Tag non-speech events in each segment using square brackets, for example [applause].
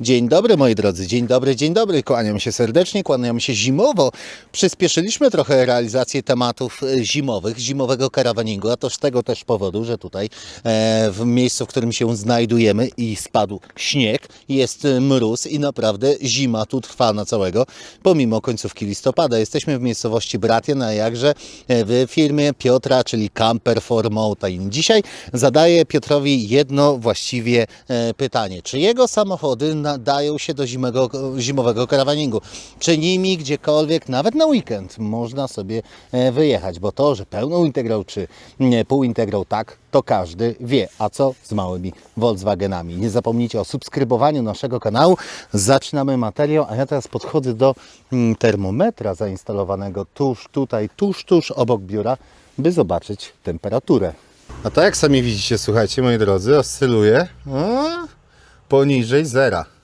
Dzień dobry moi drodzy, dzień dobry, dzień dobry. Kłaniam się serdecznie, kłaniam się zimowo. Przyspieszyliśmy trochę realizację tematów e, zimowych, zimowego karawaningu, a to z tego też powodu, że tutaj e, w miejscu, w którym się znajdujemy i spadł śnieg, jest mróz i naprawdę zima tu trwa na całego, pomimo końcówki listopada. Jesteśmy w miejscowości Bratien, a jakże e, w firmie Piotra, czyli Camper for Mountain. Dzisiaj zadaję Piotrowi jedno właściwie pytanie. Czy jego samochody nadają się do zimowego, zimowego karawaningu? Czy nimi gdziekolwiek, nawet na weekend, można sobie e, wyjechać? Bo to, że pełną integrał czy półintegrał, tak, to każdy wie. A co z małymi Volkswagenami? Nie zapomnijcie o subskrybowaniu naszego kanału. Zaczynamy materiał, a ja teraz podchodzę do mm, termometra zainstalowanego tuż tutaj, tuż, tuż obok biura, by zobaczyć temperaturę. A to jak sami widzicie, słuchajcie, moi drodzy, oscyluje poniżej zera.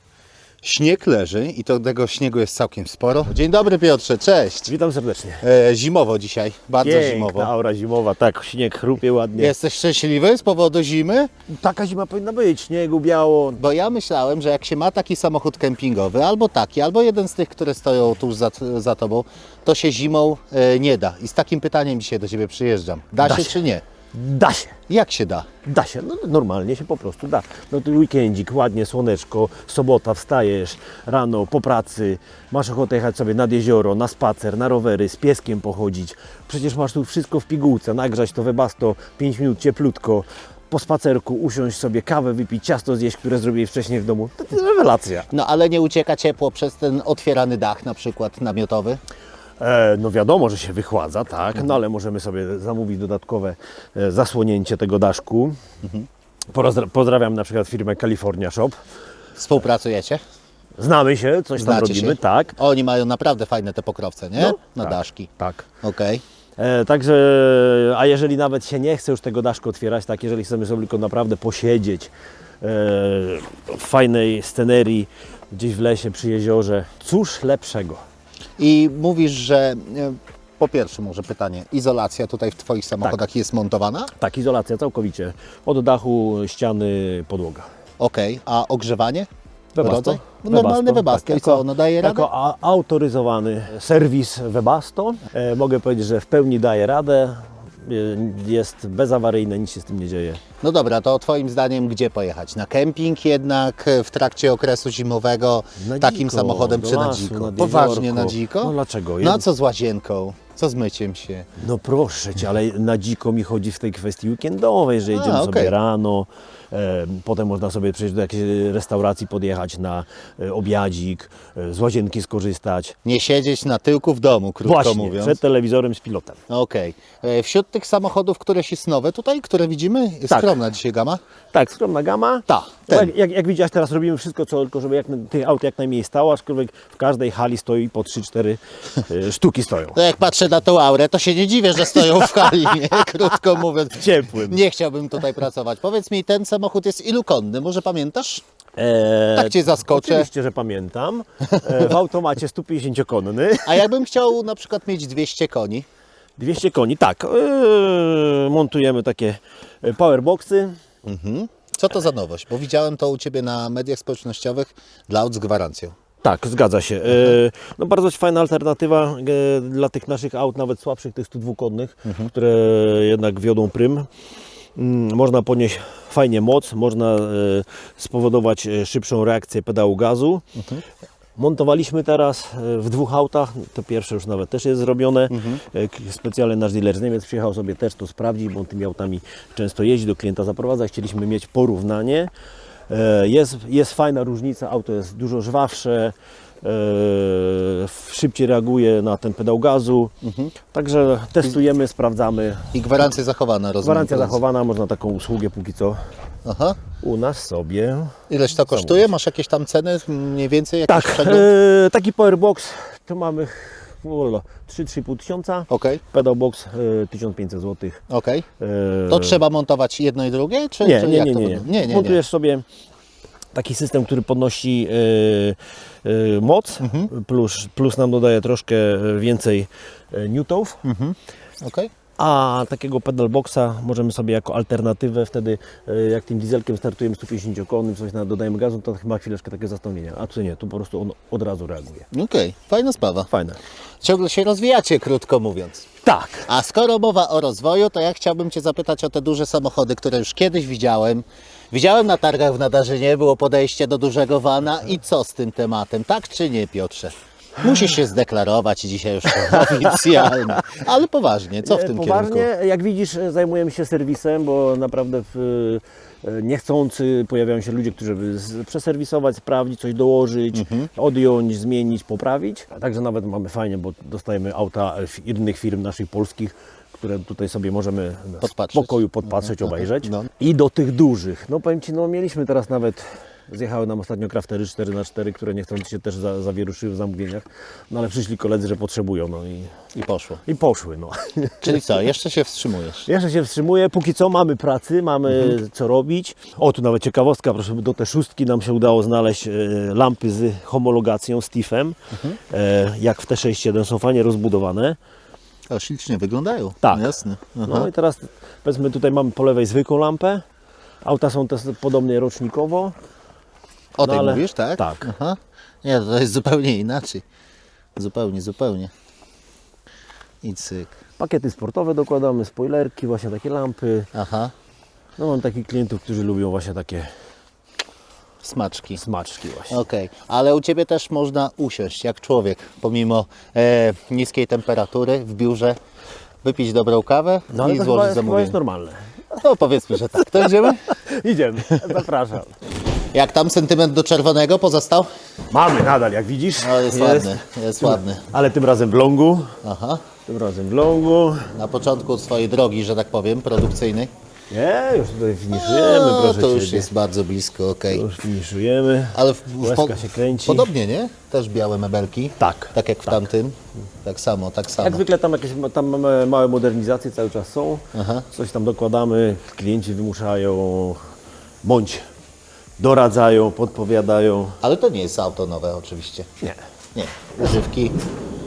Śnieg leży i to tego śniegu jest całkiem sporo. Dzień dobry Piotrze, cześć. Witam serdecznie. E, zimowo dzisiaj, bardzo Piękna zimowo. aura zimowa, tak, śnieg chrupie ładnie. Jesteś szczęśliwy z powodu zimy? Taka zima powinna być, śniegu, biało. Bo ja myślałem, że jak się ma taki samochód kempingowy, albo taki, albo jeden z tych, które stoją tuż za, za tobą, to się zimą e, nie da. I z takim pytaniem dzisiaj do Ciebie przyjeżdżam. Da, Da się się. czy nie? Da się, Jak się da? da się, no normalnie się po prostu da. No to weekendzik, ładnie, słoneczko, sobota, wstajesz rano po pracy, masz ochotę jechać sobie nad jezioro, na spacer, na rowery, z pieskiem pochodzić. Przecież masz tu wszystko w pigułce, nagrzać to webasto, 5 minut cieplutko, po spacerku usiąść sobie, kawę wypić, ciasto zjeść, które zrobiłeś wcześniej w domu. To jest rewelacja. No ale nie ucieka ciepło przez ten otwierany dach na przykład namiotowy? E, no wiadomo, że się wychładza, tak, no ale możemy sobie zamówić dodatkowe e, zasłonięcie tego daszku. Pozdra- Pozdrawiam na przykład firmę California Shop. Współpracujecie? Znamy się, coś tam Znacie robimy, się? tak. Oni mają naprawdę fajne te pokrowce, nie? No, na tak. daszki. Tak. Okej. E, także, a jeżeli nawet się nie chce już tego daszku otwierać, tak, jeżeli chcemy sobie tylko naprawdę posiedzieć e, w fajnej scenerii, gdzieś w lesie, przy jeziorze, cóż lepszego. I mówisz, że e, po pierwsze może pytanie, izolacja tutaj w Twoich samochodach jest montowana? Tak, izolacja całkowicie. Od dachu, ściany, podłoga. Okej, a ogrzewanie? Webasto. No, Normalny Webasto. I co, ono daje radę? Jako autoryzowany serwis Webasto e, mogę powiedzieć, że w pełni daje radę. E, Jest bezawaryjne, nic się z tym nie dzieje. No dobra, to Twoim zdaniem gdzie pojechać? Na kemping jednak e, w trakcie okresu zimowego Na takim dziko, samochodem czy na lasu, dziko? nad Poważnie na dziko? No dlaczego? No a co z łazienką? Co z myciem się? No proszę Cię, ale na dziko mi chodzi w tej kwestii weekendowej, że jedziemy A, sobie okej. rano, potem można sobie przejść do jakiejś restauracji, podjechać na e, obiadzik, e, z łazienki skorzystać. Nie siedzieć na tyłku w domu, krótko Właśnie, mówiąc. przed telewizorem z pilotem. Okej. E, Wśród tych samochodów, które się nowe tutaj, które widzimy, Tak. skromna dzisiaj gama. Tak, skromna gama. Ta. Jak, jak, jak widziałeś, teraz robimy wszystko, co tylko, żeby jak, tych aut jak najmniej stało, aczkolwiek w każdej hali stoi po 3-4 e, [laughs] sztuki stoją. To jak patrzę na tą aurę, to się nie dziwię, że stoją w hali, nie? [laughs] krótko mówiąc. Ciepłym. Nie chciałbym tutaj pracować. Powiedz mi, ten samochód jest ilu konny? Może pamiętasz? E, Tak cię zaskoczę. Oczywiście, że pamiętam. E, w automacie 150-konny. [laughs] A jakbym chciał na przykład mieć 200 koni? 200 koni, tak. E, montujemy takie e, powerboxy. Co to za nowość? Bo widziałem to u Ciebie na mediach społecznościowych dla aut z gwarancją. Tak, zgadza się. E, no bardzo fajna alternatywa e, dla tych naszych aut, nawet słabszych, tych 102-konnych, które jednak wiodą prym. Mm, Można ponieść fajnie moc, można e, spowodować e, szybszą reakcję pedału gazu. Montowaliśmy teraz e, w dwóch autach, to pierwsze już nawet też jest zrobione. K- Specjalnie nasz dealer z Niemiec przyjechał sobie też to sprawdzić, bo on tymi autami często jeździ, do klienta zaprowadza. Chcieliśmy mieć porównanie. Jest, jest fajna różnica, auto jest dużo żwawsze, szybciej reaguje na ten pedał gazu. Także testujemy, sprawdzamy. I gwarancja zachowana, rozumiem. Gwarancja teraz. zachowana, można taką usługę póki co Aha. u nas sobie. Ileś to kosztuje? Masz jakieś tam ceny? Mniej więcej? Tak, e, taki powerbox to mamy wolno, 3-3,5 tysiąca. Okej, Pedal box e, 1500 zł. okej. To trzeba montować jedno i drugie? Czy, E, Nie, czy nie, nie, nie, nie, nie. Montujesz sobie taki system, który podnosi e, e, moc, Mhm. plus, plus nam dodaje troszkę więcej e, newtów. Okej. A takiego pedalboxa możemy sobie jako alternatywę wtedy, jak tym dieselkiem startujemy 150-konnym, coś na, dodajemy gazu, to chyba chwileczkę takie zastąpienie. A tu nie, tu po prostu on od razu reaguje. Okej, fajna sprawa. Fajne. Ciągle się rozwijacie, krótko mówiąc. Tak. A skoro mowa o rozwoju, to ja chciałbym Cię zapytać o te duże samochody, które już kiedyś widziałem. Widziałem na targach w Nadarzynie, było podejście do dużego vana i co z tym tematem, tak czy nie Piotrze? Musisz się zdeklarować dzisiaj już [laughs] oficjalnie, ale poważnie, co w tym Poważnie, kierunku? jak widzisz, e, zajmujemy się serwisem, bo naprawdę w, e, niechcący pojawiają się ludzie, którzy by przeserwisować, sprawdzić, coś dołożyć, Mhm. odjąć, zmienić, poprawić. A Także nawet mamy fajnie, bo dostajemy auta innych firm naszych polskich, które tutaj sobie możemy w Podpatrzeć. pokoju podpatrzeć, obejrzeć. No. I do tych dużych. No powiem Ci, no mieliśmy teraz nawet, zjechały nam ostatnio craftery 4x4, które niechcący się też za, zawieruszyły w zamówieniach, no ale przyszli koledzy, że potrzebują, no i, I poszło. i poszły, no. [laughs] Czyli co, jeszcze się wstrzymujesz? Jeszcze się wstrzymuję, póki co mamy pracy, mamy co robić. O, tu nawet ciekawostka, proszę, do tej szóstki nam się udało znaleźć e, lampy z homologacją, z TIF-em. E, jak w T61 są fajnie rozbudowane. O, ślicznie wyglądają. Tak. Jasne. Aha. No i teraz powiedzmy tutaj mamy po lewej zwykłą lampę. Auta są też podobnie rocznikowo. o tej no ale- mówisz, tak? tak. Aha. Nie, to jest zupełnie inaczej. Zupełnie, zupełnie. I cyk. Pakiety sportowe dokładamy, spoilerki, właśnie takie lampy. Aha. No mam takich klientów, którzy lubią właśnie takie Smaczki. smaczki właśnie. Okej, ale u Ciebie też można usiąść jak człowiek, pomimo e, niskiej temperatury w biurze, wypić dobrą kawę No ale i to chyba, złożyć chyba zamówienie. jest normalne. No powiedzmy, że tak. To idziemy? [laughs] Idziemy, zapraszam. Jak tam sentyment do czerwonego pozostał? Mamy nadal, jak widzisz. No jest, ładny, jest ładny. Ale tym razem w longu. Aha. Tym razem w longu. Na początku swojej drogi, że tak powiem, produkcyjnej. Nie, już tutaj finiszujemy, No, proszę to już Ciebie. jest bardzo blisko, okej. Już finiszujemy. Ale w, w, Łezka się kręci. Podobnie, nie? Też białe mebelki. Tak, Tak jak w tamtym. Tak samo, tak samo. Jak zwykle tam jakieś tam mamy małe modernizacje cały czas są. Aha. Coś tam dokładamy, klienci wymuszają, bądź doradzają, podpowiadają. Ale to nie jest auto nowe oczywiście. Nie. Nie. Używki.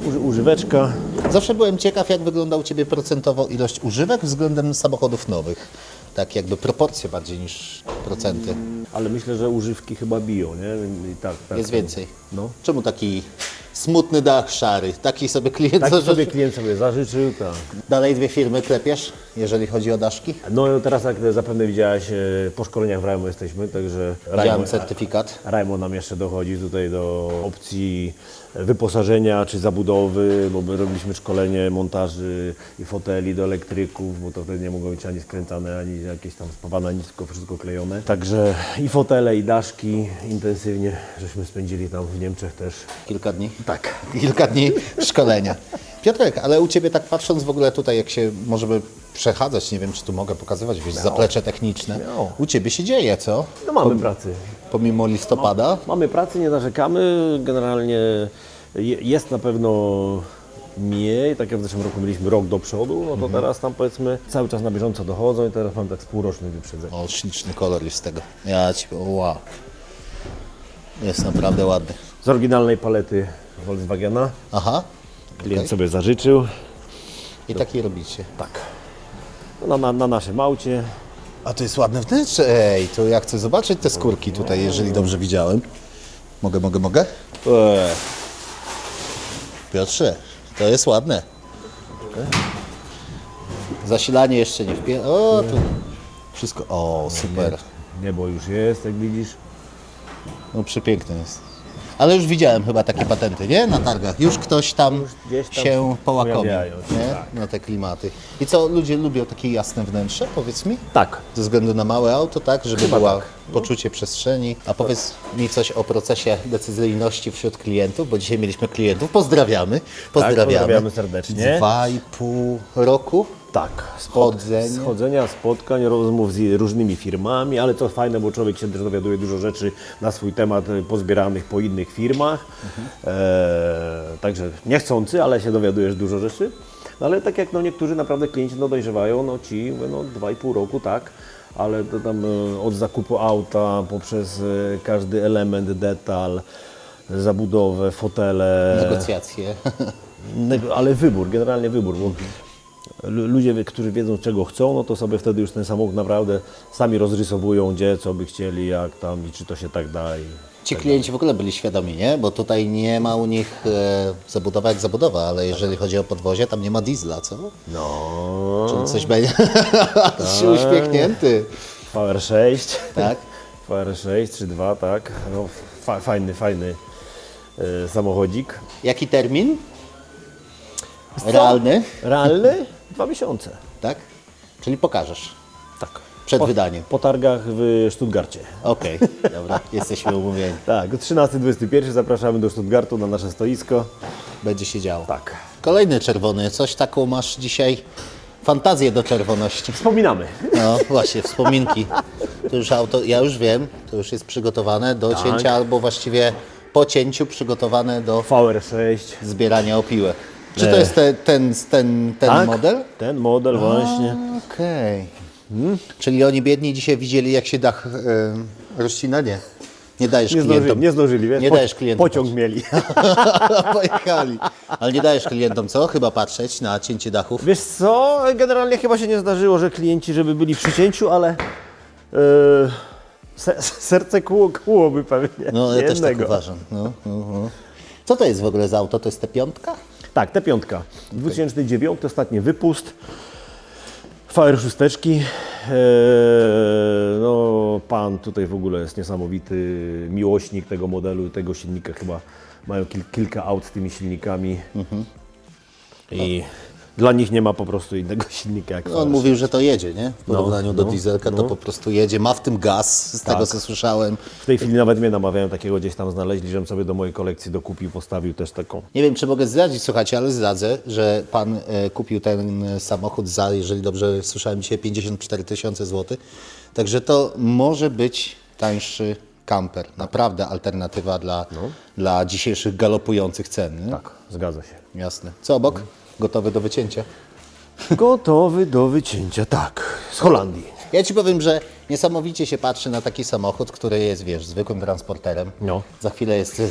Uży, używeczka. Zawsze byłem ciekaw, jak wygląda u Ciebie procentowo ilość używek względem samochodów nowych. Tak jakby proporcje bardziej niż procenty. Ale myślę, że używki chyba biją, nie? I tak, tak Jest więcej. No. Czemu taki smutny dach szary? Taki sobie klient Tak zażyczył? sobie klient sobie zażyczył, tak. Dalej dwie firmy klepiesz, jeżeli chodzi o daszki? No teraz jak zapewne widziałeś, e, po szkoleniach w Rajmo jesteśmy, także Widziałem certyfikat. Rajmo nam jeszcze dochodzi tutaj do opcji wyposażenia czy zabudowy, bo my robiliśmy szkolenie montaży i foteli do elektryków, bo to wtedy nie mogą być ani skręcane, ani jakieś tam spawane, ani tylko wszystko klejone. Także i fotele, i daszki intensywnie żeśmy spędzili tam w Niemczech też. Kilka dni? Tak. [laughs] Kilka dni szkolenia. Piotrek, ale u Ciebie tak patrząc w ogóle tutaj, jak się możemy przechadzać, nie wiem, czy tu mogę pokazywać, wiesz, zaplecze techniczne. Miało. U Ciebie się dzieje, co? No mamy pracy. Pomimo listopada. Mamy pracę, nie narzekamy. Generalnie je- jest na pewno mniej, tak jak w zeszłym roku mieliśmy rok do przodu, no to teraz tam powiedzmy cały czas na bieżąco dochodzą i teraz mam tak z półrocznym wyprzedzeniem. O, śliczny kolor jest tego. Ja Ci wow. Jest naprawdę ładny. Z oryginalnej palety Volkswagena. Aha. Klient Okej. sobie zażyczył. I taki robicie. Tak. No, Na, na, na naszym aucie. A to jest ładne wnętrze. Ej, to ja chcę zobaczyć te skórki tutaj, jeżeli dobrze widziałem. Mogę, mogę, mogę? Eee. Piotrze, to jest ładne. Zasilanie jeszcze nie wpie... O, tu wszystko... O, super. Niebo już jest, jak widzisz. No przepiękne jest. Ale już widziałem chyba takie patenty, nie? Na targach. Już ktoś tam gdzieś tam się połakomił, pojawiają się, nie? tak. Na te klimaty. I co, ludzie lubią takie jasne wnętrze, powiedz mi? Tak. Ze względu na małe auto, tak? Żeby Chyba było tak. poczucie przestrzeni. A powiedz mi coś o procesie decyzyjności wśród klientów, bo dzisiaj mieliśmy klientów. Pozdrawiamy. Pozdrawiamy. pozdrawiamy serdecznie. Dwa i pół roku. Tak, spot, Chodzenie. schodzenia, spotkań, rozmów z różnymi firmami, ale co fajne, bo człowiek się też dowiaduje dużo rzeczy na swój temat e, pozbieranych po innych firmach. E, także niechcący, ale się dowiadujesz dużo rzeczy. No, ale tak jak no, niektórzy naprawdę klienci no, dojrzewają, no ci no, dwa i pół roku, tak. Ale to tam e, od zakupu auta poprzez e, każdy element, detal, zabudowę, fotele. Negocjacje. Nego- ale wybór, generalnie wybór, bo ludzie, którzy wiedzą czego chcą, no to sobie wtedy już ten samochód naprawdę sami rozrysowują, gdzie, co by chcieli, jak tam i czy to się tak da. I... Ci klienci w ogóle byli świadomi, nie? Bo tutaj nie ma u nich e, zabudowa jak zabudowa, ale jeżeli chodzi o podwozie, tam nie ma diesla, co? No, Czyli coś będzie [laughs] się uśmiechnięty, VR6, tak? VR6 czy 2, tak, no, fa- fajny, fajny e, samochodzik. Jaki termin? Realny, Realny? [laughs] Dwa miesiące. tak? Czyli pokażesz Tak. przed Po- wydaniem. Po targach w Stuttgarcie. Okej, dobra, [laughs] jesteśmy umówieni. Tak, 13-21 zapraszamy do Stuttgartu na nasze stoisko. Będzie się działo. Tak. Kolejny czerwony, coś taką masz dzisiaj fantazję do czerwoności. Wspominamy. No właśnie, wspominki. To już auto, ja już wiem, to już jest przygotowane do Tak. cięcia albo właściwie po cięciu przygotowane do VR6. zbierania opiłek. Czy to Nie. jest te, ten, ten, ten tak, model? Ten model właśnie. Okej. Czyli oni biedni dzisiaj widzieli jak się dach e, rozcina? Nie. Nie dajesz Nie zdążyli, klientom. nie zdążyli wiesz? Nie Po- dajesz klientom Pociąg mieli. [laughs] Pojechali. Ale nie dajesz klientom co? Chyba patrzeć na cięcie dachów. Wiesz co, generalnie chyba się nie zdarzyło, że klienci, żeby byli przy cięciu, ale yy, se, serce kłuło, kłułoby pewnie. No ja też tak Jednego. uważam. No, no, no. Co to jest w ogóle za auto? To jest ta piątka? Tak, te piątka. 2009, ostatni wypust. VR6. Eee, no, pan tutaj w ogóle jest niesamowity miłośnik tego modelu, tego silnika. Chyba mają kil, kilka aut z tymi silnikami. I dla nich nie ma po prostu innego silnika jak No, on VR6. mówił, że to jedzie, nie? W porównaniu do no, dieselka to no. po prostu jedzie. Ma w tym gaz, z tego co słyszałem. W tej chwili nawet mnie namawiają, takiego gdzieś tam znaleźli, żebym sobie do mojej kolekcji dokupił, postawił też taką. Nie wiem, czy mogę zdradzić, słuchajcie, ale zdradzę, że pan e, kupił ten e, samochód za, jeżeli dobrze słyszałem dzisiaj, 54 tysiące złotych. Także to może być tańszy kamper. Naprawdę alternatywa dla, dla dzisiejszych galopujących cen. Nie? Tak, zgadza się. Jasne. Co obok? Gotowy do wycięcia. Gotowy do wycięcia, tak, z Holandii. Ja Ci powiem, że niesamowicie się patrzy na taki samochód, który jest, wiesz, zwykłym transporterem. No. Za chwilę jest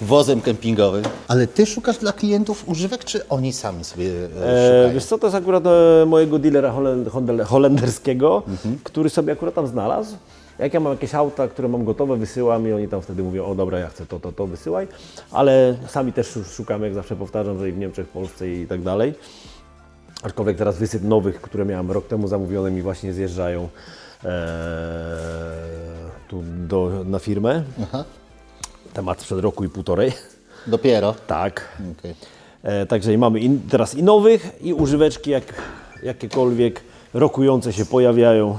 wozem kempingowym. Ale Ty szukasz dla klientów używek, czy oni sami sobie e, E, szukają? wiesz co, to jest akurat e, mojego dealera holen- hondel- holenderskiego, Mhm. który sobie akurat tam znalazł. Jak ja mam jakieś auta, które mam gotowe, wysyłam i oni tam wtedy mówią, o dobra, ja chcę to, to, to, wysyłaj. Ale sami też szu- szukamy, jak zawsze powtarzam, że i w Niemczech, w Polsce i tak dalej. Aczkolwiek teraz wysyp nowych, które miałem rok temu zamówione, mi właśnie zjeżdżają e, tu do, na firmę. Aha. Temat sprzed roku i półtorej. Dopiero. Tak. Okej. E, także i mamy in, teraz i nowych, i używeczki, jak, jakiekolwiek rokujące się pojawiają.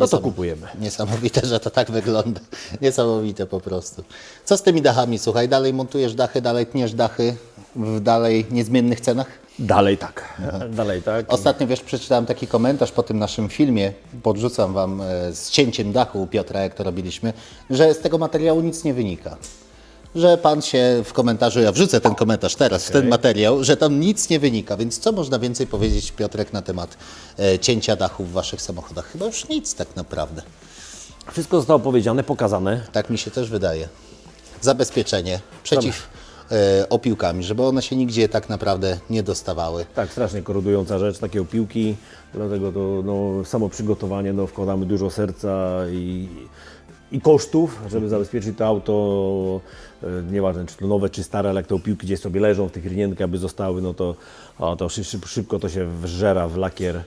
No to kupujemy. Niesamowite, że to tak wygląda. [laughs] Niesamowite po prostu. Co z tymi dachami? Słuchaj, dalej montujesz dachy, dalej tniesz dachy w dalej niezmiennych cenach? Dalej tak. [laughs] Dalej tak. Ostatnio, wiesz, przeczytałem taki komentarz po tym naszym filmie, podrzucam Wam e, z cięciem dachu u Piotra, jak to robiliśmy, że z tego materiału nic nie wynika. Że Pan się w komentarzu, ja wrzucę ten komentarz teraz, w ten materiał, że tam nic nie wynika. Więc co można więcej powiedzieć, Piotrek, na temat e, cięcia dachu w Waszych samochodach? Chyba już nic tak naprawdę. Wszystko zostało powiedziane, pokazane. Tak mi się też wydaje. Zabezpieczenie przeciw e, opiłkami, żeby one się nigdzie tak naprawdę nie dostawały. Tak, strasznie korodująca rzecz, takie opiłki, dlatego to no, samo przygotowanie, no, wkładamy dużo serca i, i kosztów, żeby zabezpieczyć to auto, e, nieważne czy to nowe, czy stare, ale jak te opiłki gdzieś sobie leżą w tych rynienkach, aby zostały, no to, to szyb, szyb, szybko to się wżera w lakier.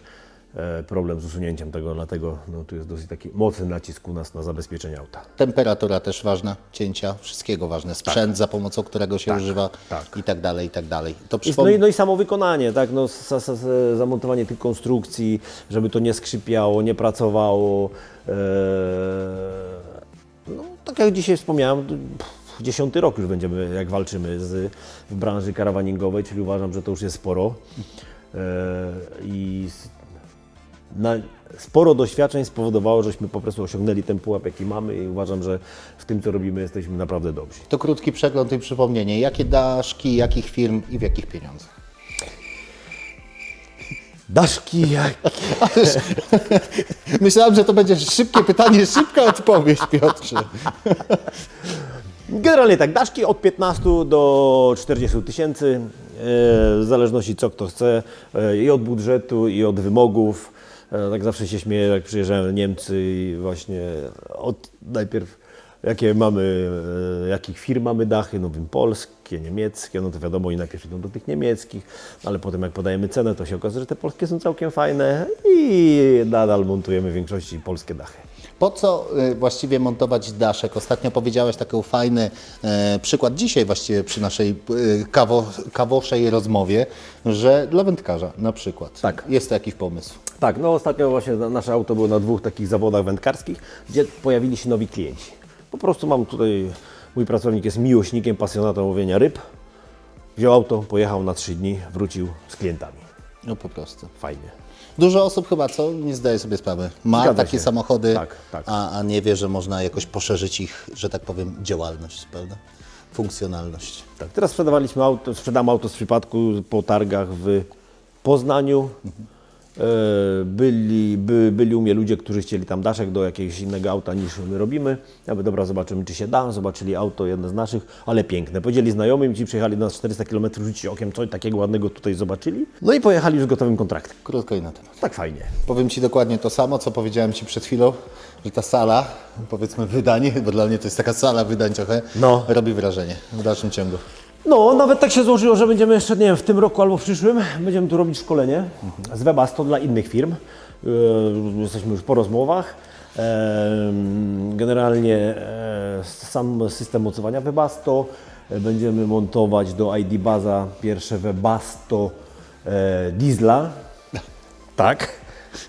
E, problem z usunięciem tego, dlatego no, tu jest dosyć taki mocny nacisk u nas na zabezpieczenie auta. Temperatura też ważna, cięcia, wszystkiego ważne. Sprzęt, za pomocą którego się używa tak. i tak dalej, i tak dalej. To I, no, i, no i samo wykonanie, tak? no, sa, sa, sa, zamontowanie tych konstrukcji, żeby to nie skrzypiało, nie pracowało. No, tak jak dzisiaj wspomniałem, dziesiąty rok już będziemy, jak walczymy z, w branży karawaningowej, czyli uważam, że to już jest sporo. Eee, I na, sporo doświadczeń spowodowało, żeśmy po prostu osiągnęli ten pułap, jaki mamy i uważam, że w tym, co robimy, jesteśmy naprawdę dobrzy. to krótki przegląd i przypomnienie. Jakie daszki, jakich firm i w jakich pieniądzach? Daszki, jak [laughs] Myślałem, że to będzie szybkie pytanie, szybka odpowiedź, Piotrze. Generalnie tak, daszki od 15 do 40 tysięcy, e, w zależności co kto chce, e, i od budżetu, i od wymogów. E, Tak zawsze się śmieję, jak przyjeżdżają Niemcy i właśnie od najpierw jakie mamy, e, jakich firm mamy dachy, no wiem, polskie, niemieckie, no to wiadomo i najpierw idą do tych niemieckich, ale potem jak podajemy cenę, to się okazuje, że te polskie są całkiem fajne i nadal montujemy w większości polskie dachy. Po co y, właściwie montować daszek? Ostatnio powiedziałeś taki fajny e, przykład dzisiaj właściwie przy naszej kawo, kawoszej rozmowie, że dla wędkarza na przykład. Tak. Jest to jakiś pomysł. Tak, no ostatnio właśnie na- nasze auto było na dwóch takich zawodach wędkarskich, gdzie pojawili się nowi klienci. Po prostu mam tutaj, mój pracownik jest miłośnikiem, pasjonatą łowienia ryb. Wziął auto, pojechał na trzy dni, wrócił z klientami. No po prostu. Fajnie. Dużo osób chyba, co? Nie zdaje sobie sprawy. Ma Zgadza takie się. samochody, Tak, tak. A, a nie wie, że można jakoś poszerzyć ich, że tak powiem, działalność, prawda? Funkcjonalność. Tak, teraz sprzedawaliśmy auto, sprzedam auto z przypadku po targach w Poznaniu. E, Byli, by, byli u mnie ludzie, którzy chcieli tam daszek do jakiegoś innego auta niż my robimy. Ja mówię, dobra, zobaczymy czy się da. Zobaczyli auto, jedne z naszych, ale piękne. Powiedzieli znajomym, ci przyjechali do nas 400 km, rzucić okiem, co takiego ładnego tutaj zobaczyli. No i pojechali już z gotowym kontraktem. Krótko i na temat. Tak fajnie. Powiem Ci dokładnie to samo, co powiedziałem Ci przed chwilą, że ta sala, powiedzmy wydań, bo dla mnie to jest taka sala wydań trochę, No. robi wrażenie w dalszym ciągu. No, nawet tak się złożyło, że będziemy jeszcze, nie wiem, w tym roku albo w przyszłym, będziemy tu robić szkolenie z Webasto dla innych firm. Yy, Jesteśmy już po rozmowach. Ehm, Generalnie e, sam system mocowania Webasto. E, Będziemy montować do ID Baza pierwsze Webasto e, Diesla. Tak.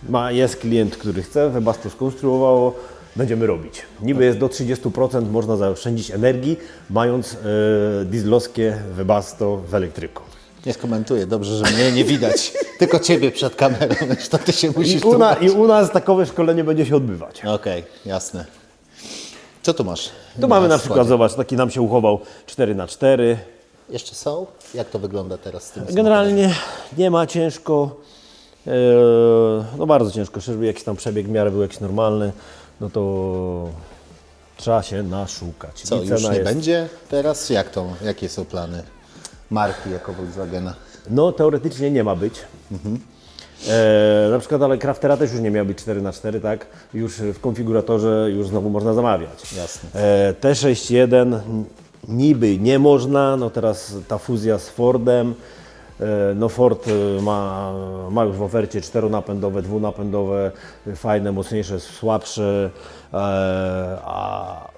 Ma, jest klient, który chce, Webasto skonstruowało, będziemy robić. Niby jest do 30% można zaoszczędzić energii, mając e, dieslowskie Webasto w elektryku. Nie skomentuję, dobrze, że mnie nie widać, [laughs] tylko Ciebie przed kamerą, [laughs] to Ty się musisz I u, na. I u nas takowe szkolenie będzie się odbywać. Okej, jasne. Co tu masz? Tu mamy na składzie? przykład, zobacz, taki nam się uchował 4x4. Jeszcze są? Jak to wygląda teraz z tym Generalnie nie ma ciężko, no bardzo ciężko, żeby jakiś tam przebieg w miarę był jakiś normalny, no to trzeba się naszukać. Co, I już nie jest- będzie teraz? Jak to? Jakie są plany marki jako Volkswagena? No teoretycznie nie ma być. E, na przykład, ale Craftera też już nie miał być 4x4, tak? Już w konfiguratorze już znowu można zamawiać. Jasne. E, T61 n- niby nie można, no teraz ta fuzja z Fordem. E, no Ford e, ma, ma już w ofercie czteronapędowe, dwunapędowe, fajne, mocniejsze, słabsze, e, a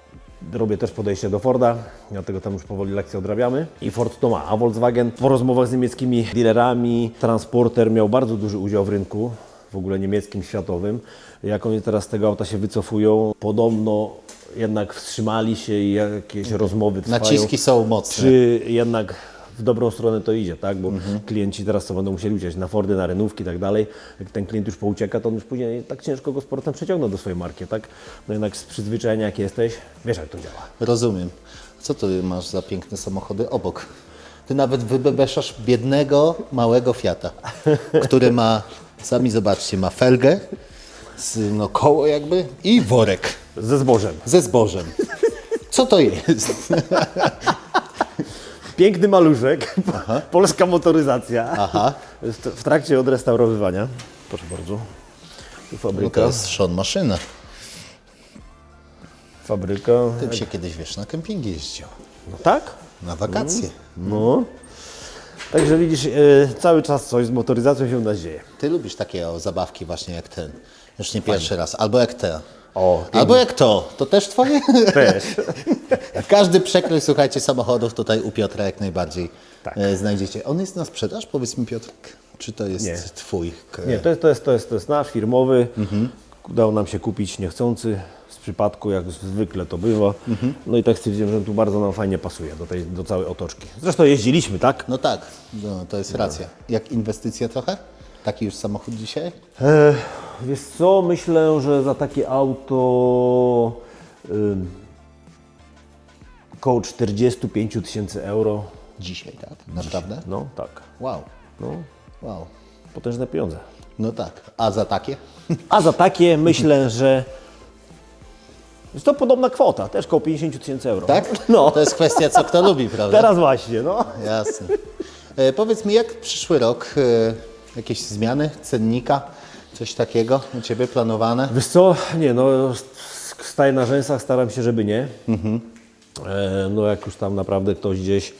robię też podejście do Forda, dlatego tam już powoli lekcję odrabiamy i Ford to ma, a Volkswagen po rozmowach z niemieckimi dealerami, transporter miał bardzo duży udział w rynku, w ogóle niemieckim, światowym. Jak oni teraz z tego auta się wycofują, podobno jednak wstrzymali się i jakieś rozmowy trwają. Naciski są mocne. Czy jednak w dobrą stronę to idzie, tak? Bo klienci teraz co będą musieli uciec na Fordy, na Renówki i tak dalej. Jak ten klient już poucieka, to on już później tak ciężko go z portem przeciągnął do swojej marki, tak? No jednak z przyzwyczajenia jak jesteś, wiesz jak to działa. Rozumiem. Co ty masz za piękne samochody obok? Ty nawet wybebeszasz biednego, małego Fiata, [laughs] który ma, sami zobaczcie, ma felgę, z, no koło jakby i worek Ze zbożem. ze zbożem. Co to jest? [laughs] Piękny maluszek, [laughs] polska motoryzacja. Aha, w trakcie odrestaurowywania. Proszę bardzo. Tu no fabryka. to jest Sean maszyna. Fabryka. Tym się kiedyś, wiesz, na kempingi jeździł. No tak? Na wakacje. No. Także widzisz, e, cały czas coś z motoryzacją się u nas dzieje. Ty lubisz takie o, zabawki właśnie jak ten. Już nie pierwszy raz. Albo jak te. O, Albo jak to. To też twoje? Też. [laughs] Każdy przekrój, słuchajcie, samochodów tutaj u Piotra jak najbardziej Tak. e, znajdziecie. On jest na sprzedaż, powiedz mi Piotrek, czy to jest Nie. twój? Nie, to jest, to jest, to jest, to jest nasz firmowy. Mhm. Udało nam się kupić niechcący z przypadku, jak zwykle to bywa. Mhm. No i tak stwierdziłem, że tu bardzo nam fajnie pasuje do, tej, do całej otoczki. Zresztą jeździliśmy, tak? No tak, no, to jest racja. Jak inwestycja trochę? Taki już samochód dzisiaj? E, wiesz co, myślę, że za takie auto ym, około 45 000 tysięcy euro. Dzisiaj, tak? Naprawdę? No tak, Wow, no wow. potężne pieniądze. No tak. A za takie? [laughs] A za takie myślę, że Jest to podobna kwota, też koło 50 tysięcy euro. Tak? [laughs] No, To jest kwestia, co kto lubi, prawda? teraz właśnie, no. Jasne. E, powiedz mi, jak przyszły rok? E, jakieś zmiany cennika? Coś takiego u Ciebie planowane? Wiesz co, nie no, staję na rzęsach, staram się, żeby nie. E, no jak już tam naprawdę ktoś gdzieś,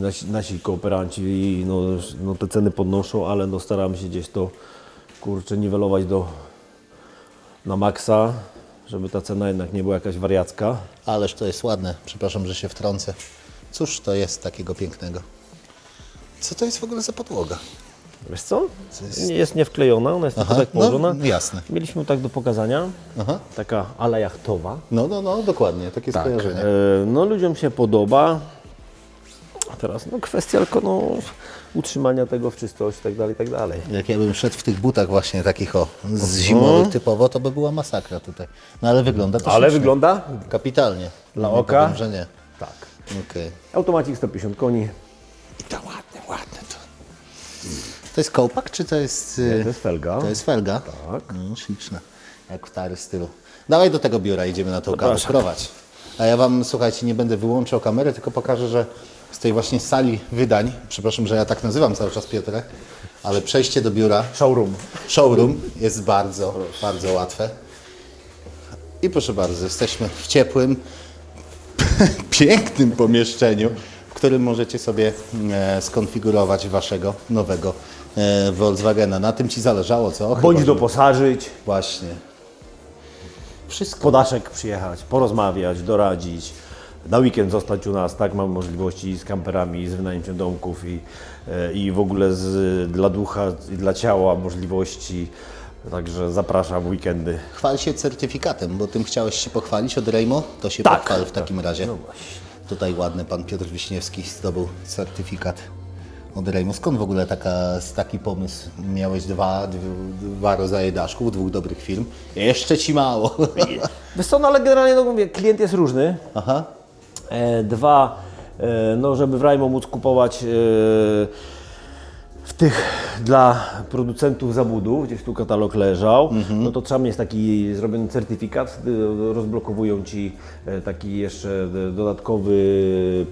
nasi, nasi kooperanci no, no te ceny podnoszą, ale no staram się gdzieś to, kurczę, niwelować do, na maksa, żeby ta cena jednak nie była jakaś wariacka. Ależ to jest ładne. Przepraszam, że się wtrącę. Cóż to jest takiego pięknego? Co to jest w ogóle za podłoga? Wiesz co? jest- Nie jest niewklejona, ona jest Aha, tylko tak no, położona. jasne. Mieliśmy tak do pokazania, Aha. taka ala jachtowa. No, no, no, dokładnie. Takie skojarzenie. E, No ludziom się podoba. A teraz no kwestia tylko no, utrzymania tego w czystości tak dalej, tak dalej. Jak ja bym szedł w tych butach właśnie takich o, z zimowych typowo, to by była masakra tutaj. No ale wygląda to Ale wygląda Kapitalnie. Dla oka? Powiem, że nie. tak. Automatik 150 koni. I to ładne, ładne to. Jest kołpak, czy to jest... y, To jest felga. To jest felga? Tak. No, śliczne. Jak w stary stylu. Dawaj do tego biura, idziemy na tą kawę. Prowadź. A ja Wam, słuchajcie, nie będę wyłączał kamery, tylko pokażę, że z tej właśnie sali wydań, przepraszam, że ja tak nazywam cały czas Piotrek, ale przejście do biura, Showroom. showroom jest bardzo, bardzo łatwe. I proszę bardzo, jesteśmy w ciepłym, [laughs] pięknym pomieszczeniu, w którym możecie sobie e, skonfigurować Waszego nowego Volkswagena. Na tym Ci zależało, co? Chyba, Bądź że- doposażyć, Właśnie. Wszystko. podaszek przyjechać, porozmawiać, doradzić. Na weekend zostać u nas, tak, mamy możliwości z kamperami, z wynajęciem domków i, e, i w ogóle z, dla ducha i dla ciała możliwości. Także zapraszam w weekendy. Chwal się certyfikatem, bo tym chciałeś się pochwalić od Rejmo, to się Tak. pochwal w takim razie. No właśnie. Tutaj ładny pan Piotr Wiśniewski zdobył certyfikat od Rejmo. Skąd w ogóle taka, taki pomysł? Miałeś dwa, dwa, rodzaje daszków, dwóch dobrych firm. Jeszcze ci mało. [laughs] Wiesz co, no ale generalnie no mówię, klient jest różny. Aha. E, dwa, e, no żeby w Rajmo móc kupować e, w tych dla producentów zabudów, gdzieś tu katalog leżał, no to trzeba mieć taki zrobiony certyfikat, y, rozblokowują Ci e, taki jeszcze e, dodatkowy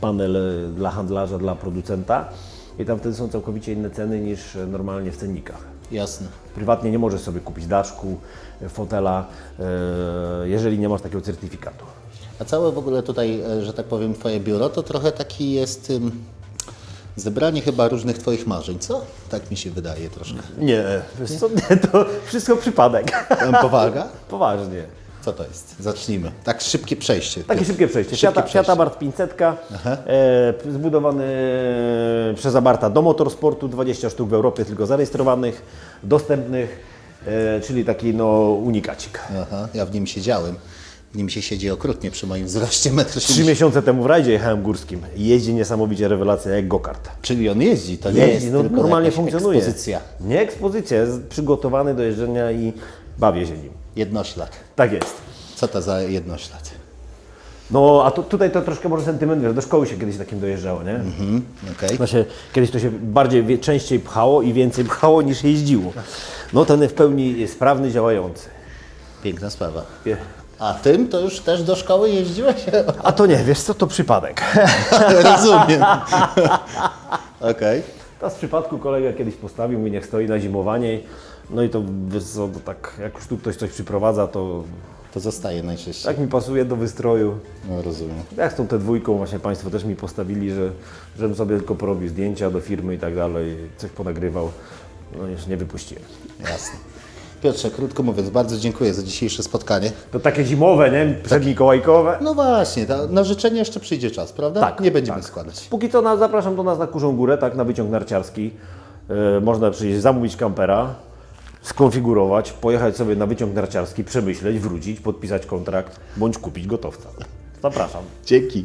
panel e, dla handlarza, dla producenta i tam wtedy są całkowicie inne ceny niż e, normalnie w cennikach. Jasne. Prywatnie nie możesz sobie kupić daszku, e, fotela, e, jeżeli nie masz takiego certyfikatu. A całe w ogóle tutaj, że tak powiem, Twoje biuro to trochę taki jest zebranie chyba różnych Twoich marzeń, co? Tak mi się wydaje troszkę. Nie, nie, to wszystko przypadek. Powaga? [laughs] Poważnie. Co to jest? Zacznijmy. Tak szybkie przejście. Takie szybkie przejście. Szybkie Fiata, przejście. Fiat Abarth 500, e, zbudowany przez Abarta do motorsportu, 20 sztuk w Europie tylko zarejestrowanych, dostępnych, e, czyli taki no unikacik. Aha, ja w nim siedziałem. W nim się siedzi okrutnie przy moim wzroście 1,70 Trzy m. miesiące temu w rajdzie jechałem górskim. Jeździ niesamowicie rewelacja jak go-kart. Czyli on jeździ, to nie Jeździ, jest no, tylko normalnie jakaś funkcjonuje. ekspozycja. Nie ekspozycja, jest przygotowany do jeżdżenia i bawię się nim. Jednoślad. Tak jest. Co to za jednoślad? No, a tu, tutaj to troszkę może sentyment, wiesz, do szkoły się kiedyś takim dojeżdżało, nie? Mhm, okej. Właśnie kiedyś to się bardziej, wie- częściej pchało i więcej pchało niż jeździło. No ten w pełni sprawny, działający. Piękna sprawa. A tym to już też do szkoły jeździłeś? A to nie, wiesz co, to przypadek. [laughs] Rozumiem. [laughs] Okej. To z przypadku kolega kiedyś postawił mi, niech stoi na zimowanie. No i to, wiesz co, to tak, jak już tu ktoś coś przyprowadza, to To zostaje najczęściej. tak mi pasuje do wystroju. No, rozumiem. Jak z tą te dwójką właśnie Państwo też mi postawili, że żebym sobie tylko porobił zdjęcia do firmy i tak dalej, coś ponagrywał. No już nie wypuściłem. Jasne. Piotrze, krótko mówiąc, bardzo dziękuję za dzisiejsze spotkanie. To takie zimowe, nie? Przedmikołajkowe. No właśnie, ta, na życzenie jeszcze przyjdzie czas, prawda? Tak, Nie będziemy tak. składać. Póki co na, zapraszam do nas na Kurzą Górę, tak, na wyciąg narciarski. E, można przyjść, zamówić kampera, skonfigurować, pojechać sobie na wyciąg narciarski, przemyśleć, wrócić, podpisać kontrakt, bądź kupić gotowca. Zapraszam. Dzięki.